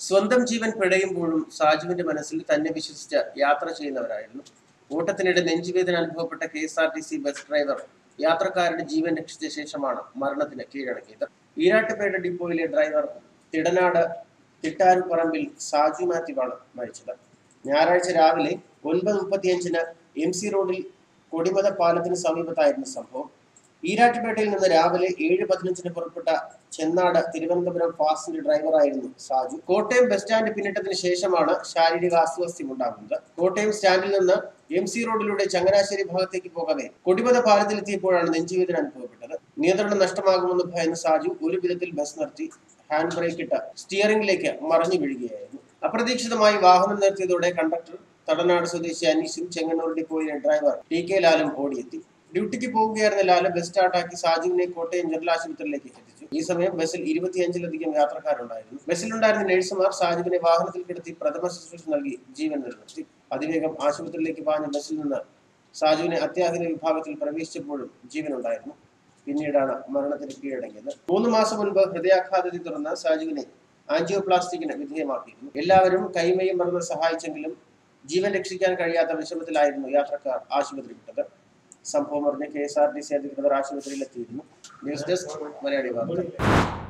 സ്വന്തം ജീവൻ പിഴയുമ്പോഴും സാജുവിന്റെ മനസ്സിൽ തന്നെ വിശ്വസിച്ച യാത്ര ചെയ്യുന്നവരായിരുന്നു. ഓട്ടത്തിനിടെ നെഞ്ചുവേദന അനുഭവപ്പെട്ട K S R T C bus driver യാത്രക്കാരുടെ ജീവൻ രക്ഷിച്ച ശേഷമാണ് മരണത്തിന് കീഴടങ്ങിയത്. ഈരാട്ടുപേട്ട ഡിപ്പോയിലെ ഡ്രൈവർ തിടനാട് തിട്ടാരുപറമ്പിൽ സാജു മാത്യുവാണ് മരിച്ചത്. ഞായറാഴ്ച രാവിലെ ഒൻപത് മുപ്പത്തിയഞ്ചിന് എം സി റോഡിൽ കൊടിമത പാലത്തിന് സമീപത്തായിരുന്നു സംഭവം ഈരാറ്റുപേട്ടയിൽ നിന്ന് രാവിലെ ഏഴ് പതിനഞ്ചിന് പുറപ്പെട്ട ചെന്നാട് തിരുവനന്തപുരം ഫാസ്റ്റിന്റെ ഡ്രൈവറായിരുന്നു സാജു. കോട്ടയം ബസ് സ്റ്റാൻഡ് പിന്നിട്ടതിന് ശേഷമാണ് ശാരീരിക അസ്വാസ്ഥ്യം ഉണ്ടാകുന്നത്. കോട്ടയം സ്റ്റാൻഡിൽ നിന്ന് എം സി റോഡിലൂടെ ചങ്ങനാശ്ശേരി ഭാഗത്തേക്ക് പോകവെ കൊടിമത പാലത്തിലെത്തിയപ്പോഴാണ് നെഞ്ചുവേദന അനുഭവപ്പെട്ടത്. നിയന്ത്രണം നഷ്ടമാകുമെന്ന് ഭയന്ന് സാജു ഒരു വിധത്തിൽ ബസ് നിർത്തി ഹാൻഡ് ബ്രേക്ക് ഇട്ട് സ്റ്റിയറിംഗിലേക്ക് മറിഞ്ഞു വീഴുകയായിരുന്നു. അപ്രതീക്ഷിതമായി വാഹനം നിർത്തിയതോടെ കണ്ടക്ടർ തടനാട് സ്വദേശി അനീഷും ചെങ്ങന്നൂർ ഡിപ്പോയിലെ ഡ്രൈവർ ടി കെ ലാലും ഓടിയെത്തി. ഡ്യൂട്ടിക്ക് പോവുകയായിരുന്ന ലാൽ ബസ് സ്റ്റാർട്ടാക്കി സാജുവിനെ കോട്ടയം ജനറൽ ആശുപത്രിയിലേക്ക് എത്തിച്ചു. ഈ സമയം ബസ്സിൽ ഇരുപത്തിയഞ്ചിലധികം യാത്രക്കാരുണ്ടായിരുന്നു. ബസ്സിലുണ്ടായിരുന്ന നഴ്സുമാർ സാജുവിനെ വാഹനത്തിൽ കിടത്തി പ്രഥമ ശുശ്രൂഷ നൽകി ജീവൻ നിർവഹിച്ചു അതിവേഗം ആശുപത്രിയിലേക്ക് പാഞ്ഞ ബസ്സിൽ നിന്ന് സാജുവിനെ അത്യാഹിത വിഭാഗത്തിൽ പ്രവേശിച്ചപ്പോഴും ജീവനുണ്ടായിരുന്നു. പിന്നീടാണ് മരണത്തിന് കീഴടങ്ങിയത്. മൂന്ന് മാസം മുൻപ് ഹൃദയാഘാതത്തെ തുടർന്ന് സാജുവിനെ ആൻജിയോപ്ലാസ്റ്റിക്കിന് വിധേയമാക്കിയിരുന്നു. എല്ലാവരും കൈമയും മറന്ന് സഹായിച്ചെങ്കിലും ജീവൻ രക്ഷിക്കാൻ കഴിയാത്ത വിഷമത്തിലായിരുന്നു യാത്രക്കാർ ആശുപത്രി വിട്ടത് സംഭവം അറിഞ്ഞ് K S R T C അധികൃതർ ആശുപത്രിയിലെത്തിയിരുന്നു. ന്യൂസ് ഡെസ്ക് മലയാളി വാർത്ത.